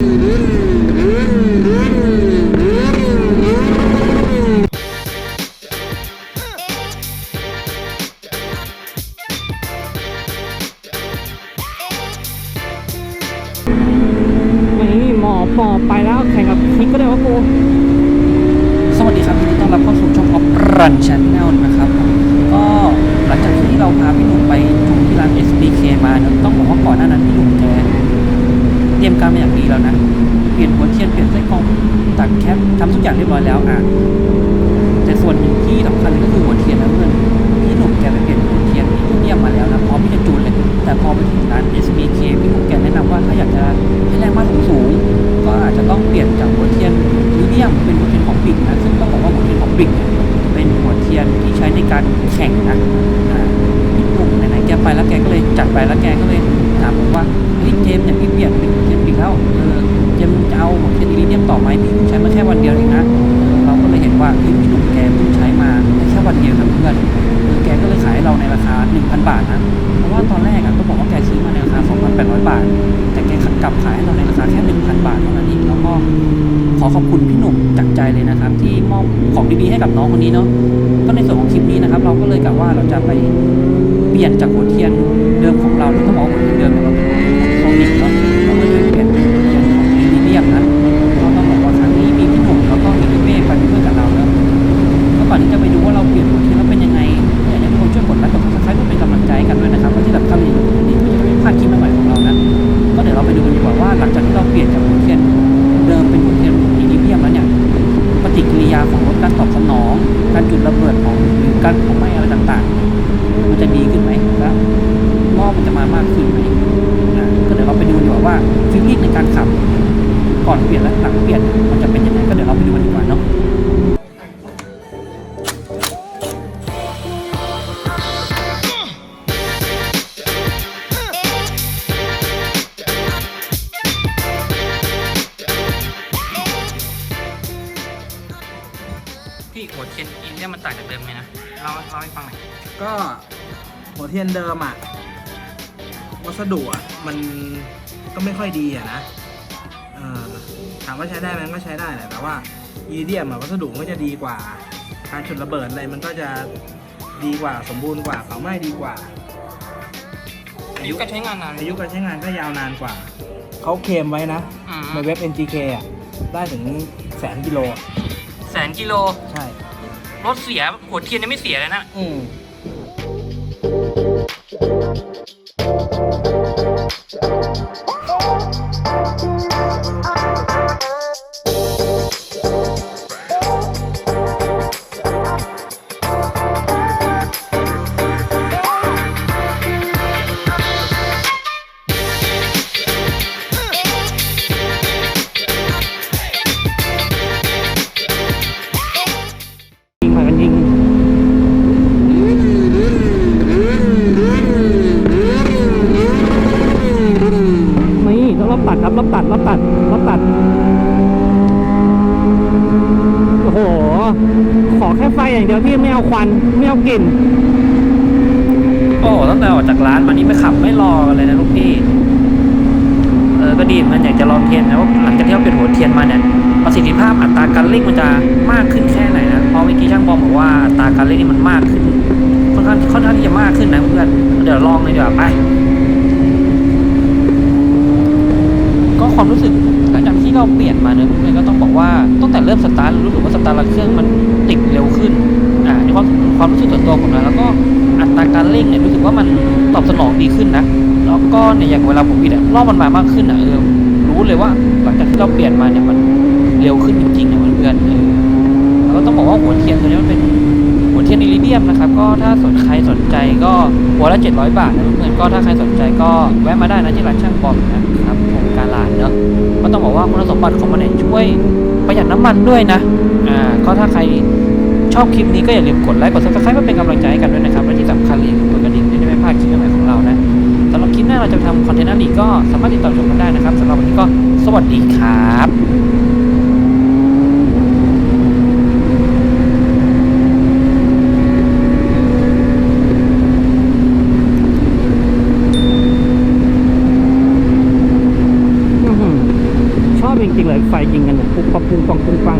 นี่หมอปอไปแล้วแข่งกับคิกก็ได้วะกูสวัสดีครับยินดีต้อนรับเข้าสู่ช่องออฟรันช n แนลนะครับผมก็หลังจากที่เราพาพี่หนุ่มไปชมที่ร้าน SBK มาเนี่ยต้องบอกว่าก่อนหน้านั้นพี่หนุ่มแก เตรียมการมาอย่างดีแล้วนะ เปลี่ยนหัวเทียนเปลี่ยนไส้กรองตัดแคปทำทุกอย่างเรียบร้อยแล้วอะแต่ส่วนหนึ่งที่สำคัญเลยก็คือหัวเทียนนะเพื่อนพี่หนุ่มแกไปเปลี่ยนหัวเทียนที่เนียมมาแล้วนะพร้อมที่จะจูนเลย แต่พอไปถึงร้าน SBK พี่หนุ่มแกแนะนำว่าถ้าอยากจะให้แรงม้าสูงก็อาจจะต้องเปลี่ยนจากหัวเทียนมีเนียมเป็นหัวเทียนของปิกนะซึ่งต้องบอกว่าหัวเทียนของปิกเนี่ยเป็นหัวเทียนที่ใช้ในการแข่งนะพี่หนุ่มไหนๆแกไปแล้วแกก็เลยจัดไปแล้วแกก็เลย ถามผมว่าเฮ้ยเจมส์เนี่ยพี่เปลี่ยนเป็นเทียนปิกแล้วเออเจมส์จะเอาหัวเทียนอีลิเนียมต่อไหมพี่ใช้มาแค่วันเดียวเองนะเราก็เลยเห็นว่าพี่หนุ่มแกเพิ่งใช้มาแค่วันเดียวนะเพื่อนแกก็เลยขายให้เราในราคา 1,000 บาทนะเพราะว่าตอนแรกอะก็บอกว่าแกซื้อมาในราคา 2,800 บาท แต่แกกลับขายให้เราในราคาแค่ 1,000 บาทเท่านั้นเองแล้วก็ขอขอบคุณพี่หนุ่มจากใจเลยนะครับ ที่มอบของดีๆให้กับน้องคนนี้เนาะก็ในส่วนของคลิปนี้นะครับ เราก็เลยกะว่าเราจะไป ลี่ยนจากหัวเทียนเดิมของเราเราต้องบอกว่าหัวเทียนเดิมเนี่ยเราเป็นหัวเทียนของโซนิกเนาะ มันจะมามากขึ้นไหมอ่าก็เดี๋ยวเราไปดูดีกว่าว่าฟีลลิ่งในการขับ ก่อนเปลี่ยนและหลังเปลี่ยนมันจะเป็นยังไงก็เดี๋ยวเราไปดูกันดีกว่าเนาะพี่หัวเทียนอินเนี่ยมันต่างจากเดิมไหมนะเล่าเล่าให้ฟังหน่อยก็หัวเทียนเดิมอะ วัสดุอะมันก็ไม่ค่อยดีอะนะเออถามว่าใช้ได้ไหมมันก็ใช้ได้แหละแต่ว่าอีเดียมอะวัสดุมันก็จะดีกว่า การฉุดระเบิดอะไรมันก็จะดีกว่าสมบูรณ์กว่าเผาไหม้ดีกว่า อายุการใช้งานนานไหมอายุการใช้งานก็ยาวนานกว่า เขาเคลมไว้นะอืมในเว็บ NGK อะได้ถึงแสนกิโลอะแสนกิโล ใช่ รถเสียหัวเทียนยังไม่เสียเลยนะ อืม ตัดรอบตัด โอ้โห ขอแค่ไฟอย่างเดียวพี่ไม่เอาควัน ไม่เอากลิ่น โอ้ตั้งแต่ออกจากร้านมานี่ไม่ขับไม่รอกันเลยนะลูกพี่ เออก็ดีมันอยากจะลองเทียนนะว่าหลังจากที่เราเปลี่ยนหัวเทียนมาเนี่ยประสิทธิภาพอัตราการเร่งมันจะมากขึ้นแค่ไหนนะเพราะเมื่อกี้ช่างบอมบอกว่าอัตราการเร่งนี่มันมากขึ้นค่อนข้างค่อนข้างที่จะมากขึ้นนะเพื่อนเดี๋ยวลองเลยดีกว่าไป ก็ความรู้สึกหลังจากที่เราเป ลี่ยนมาเนี่ยเพื่อนก็ต้องบอกว่าตั้งแต่เริ่มสตาร์ทรู้สึกว่าสตาร์ทเครื่องมันติดเร็วขึ้นอ่าในความความรู้สึกส่วนตัวผมนะแล้วก็อัตราการเร่งเนี่ยรู้สึกว่ามันตอบสนองดีขึ้นนะแล้วก็เนี่ยอย่างเวลาผมบิดอะรอบมันมามากขึ้นอะเออรู้เลยว่าหลังจากที่เราเปลี่ยนมาเนี่ยมันเร็วขึ้นจริงๆนะเพื่อนเออแล้วก็ต้องบอกว่าหัวเทียนตัวนี้มันเป็นหัวเทียนอิริเดียมนะครับก็ถ้าสนใครสนใจก็หัวละ700 บาทนะเพื่อนก็ถ้าใครสนใจก็แวะมาได้นะที่ร้านช่างบอมนะครับ กาลาดเนาะก็ต้องบอกว่าคุณสมบัติของมันเนี่ยช่วยประหยัดน้ำมันด้วยนะอ่าก็ถ้าใครชอบคลิปนี้ก็อย่าลืมกดไลค์กดซับสไครป์เพื่อเป็นกำลังใจให้กันด้วยนะครับและที่สำคัญเลยคือกดกระดิ่งจะได้ไม่พลาดคลิปใหม่ของเรานะสำหรับคลิปหน้าเราจะทำคอนเทนต์อะไรอีกก็สามารถติดต่อชมกันได้นะครับสำหรับวันนี้ก็สวัสดีครับ ริงเลยไฟยิงกันปุ๊บปั๊บปุ้งปังปุ้งปัง